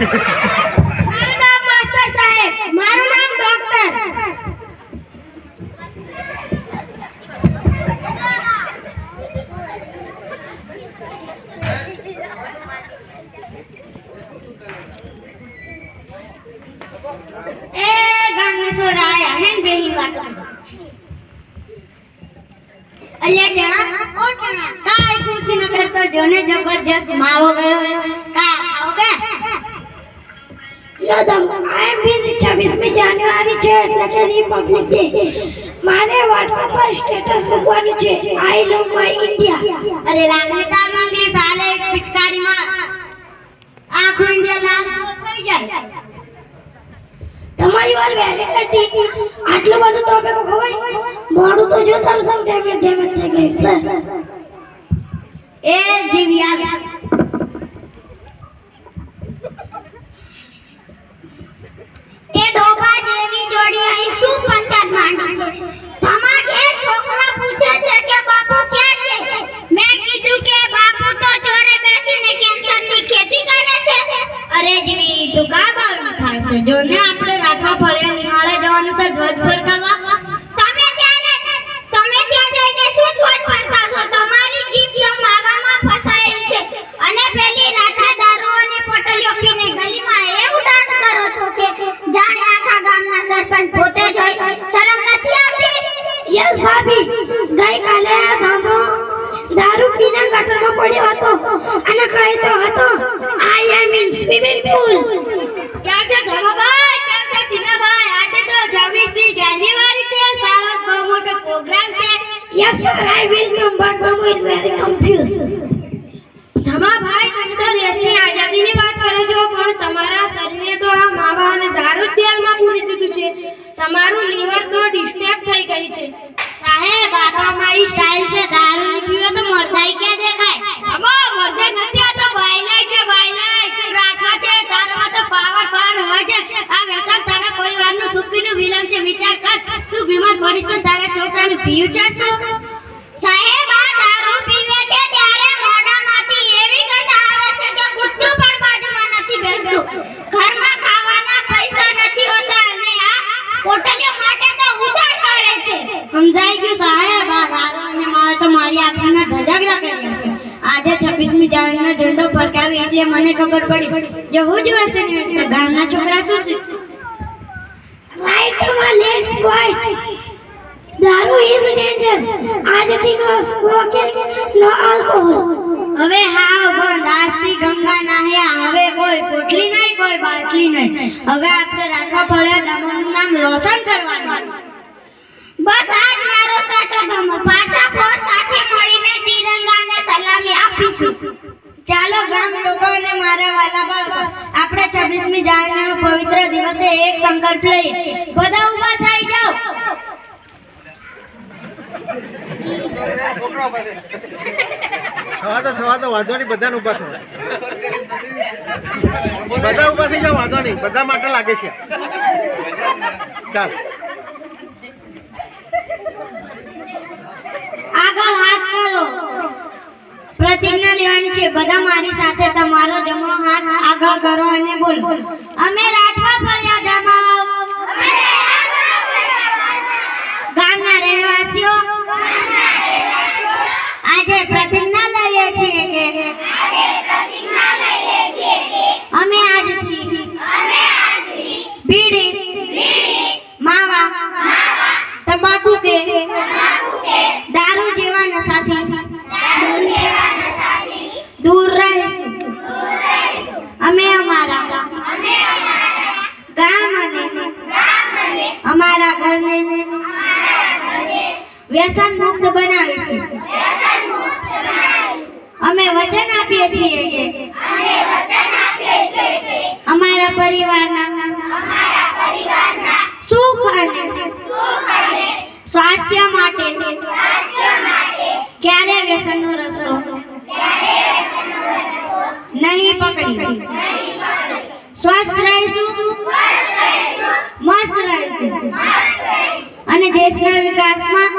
મારું નામ માસ્ટર સાહેબ. મારું નામ ડોક્ટર. એ ગામને સોરા આયા હેન બેહી વાત અલ્યા ટેણા, ઓ ટેણા કાઈ ખુરશી ન કરતો જોને જબરજસ્ત માવો છે એટલે કે રિપબ્લિક ડે મારે WhatsApp પર સ્ટેટસ મૂકવાનું છે. આઈ લવ માય ઇન્ડિયા અરે રાખને તારું સાલે એક પિચકારીમાં. આખો ઇન્ડિયા નામ થઈ જાય. તમારી વાર વેલિડિટી આટલું બધું ટોપિક ખવાય મોડું તો જો તારું સમ ડેમેજ ડેમેજ થઈ ગયું સર એ જીવ્યા. તું કા થાય છે? જો ને આપણે રાખવા ફળે નિહાળે જવાનું છે ધ્વજ ફરકાવવા. તમે ત્યાં તમે ત્યાં જઈને શું ધ્વજ ફરકાવશો? તમારી જીભ તો માવામાં ફસાયેલ છે. અને પેલી રાત્રે અને પોટલીઓ પીને ગલીમાં એવું ડાન્સ કરો છો કે જાણે આખા ગામના સરપંચ પોતે જ હોય. શરમ નથી આવતી? યસ ભાભી, ગઈકાલે આ ધામો દારૂ પીને ગટરમાં પડ્યો હતો. અને કહેતો હતો આઈ am in swimming pool. કેમ છો ધર્મભાઈ કેમ છો ટીનાભાઈ? આજે તો 26મી જાન્યુઆરી છે. શાળામાં બહુ મોટો પ્રોગ્રામ છે. Yes sir I will come but Dhamo is very confuse Dhamabhai તમે તો દેશની આઝાદીની વાત કરો છો પણ તમારા શરીરને તો આ માવા અને દારૂ તેલમાં પૂરી દીધું છે. તમારું લીવર તો ડિસ્ટર્બ થઈ ગયું છે. સાહેબ આ તો અમારી સ્ટાઇલ છે. ફ્યુચર શું? સાહેબ આ દારૂ પીવે છે ત્યારે મોઢામાંથી એવી ગંધ આવે છે કે કૂતરું પણ બાજુમાં નથી બેસતું. ઘરમાં ખાવાના પૈસા નથી હોતા અને આ પોટલીઓ માટે તો ઉધાર કરે છે. સમજાઈ ગયું સાહેબ આ દારૂ અને મારે તો મારી આંખોના ધજાગરા કરી છે. આજે 26મી જાન્યુઆરીનો ઝંડો ફરકાવી એટલે મને ખબર પડી. જો હું જ વસે ને તો ગામના છોકરા શું શીખશે? Right let's quite daru is dangerous આજથી નો સ્મોકિંગ નો આલ્કોહોલ હવે હા પણ દાસની ગંગા નાહ્યા હવે કોઈ પોટલી નહીં કોઈ બાટલી નહીં. હવે આપણે રાખવા પડે દમણનું નામ રોશન કરવાનું. બસ આજ મારો સાચો ધમો. પાછા ફોર સાથે મળીને તિરંગાને સલામી આપીશું. ચાલો ગામ લોકો અને મારા વાલા બાળકો આપણે 26મી જાન્યુઆરી પવિત્ર દિવસે એક સંકલ્પ લઈએ. બધા ઊભા થઈ જાઓ. થવા તો થવા તો વાંધો નહીં બધાને ઊભા થવા. બધા ઊભા થઈ જાઓ વાંધો નહીં બધા માટે લાગે છે. ચાલ. આગળ હાથ કરો પ્રતિજ્ઞા લેવાની છે બધા મારી સાથે તમારો જમણો હાથ આગળ કરો અને બોલો. અમે રાઠવા ફળિયા જમાવ ગામના રહેવાસીઓ આજે પ્રતિજ્ઞા લઈએ છીએ કે અમે આજથી બીડી માવા તમાકુ કે દારૂ જેવા નશાથી દૂર રહીશું. અમે અમારા ગામ અને અમારા ઘરને વ્યસન મુક્ત બનાવીશું. અમે વચન આપીએ છીએ કે અમારા પરિવારના સુખ અને સ્વાસ્થ્ય માટે ક્યારે વ્યસનનો રસ્તો નહીં પકડી સ્વસ્થ રહીશું. મસ્ત રહીશું. અને દેશના વિકાસમાં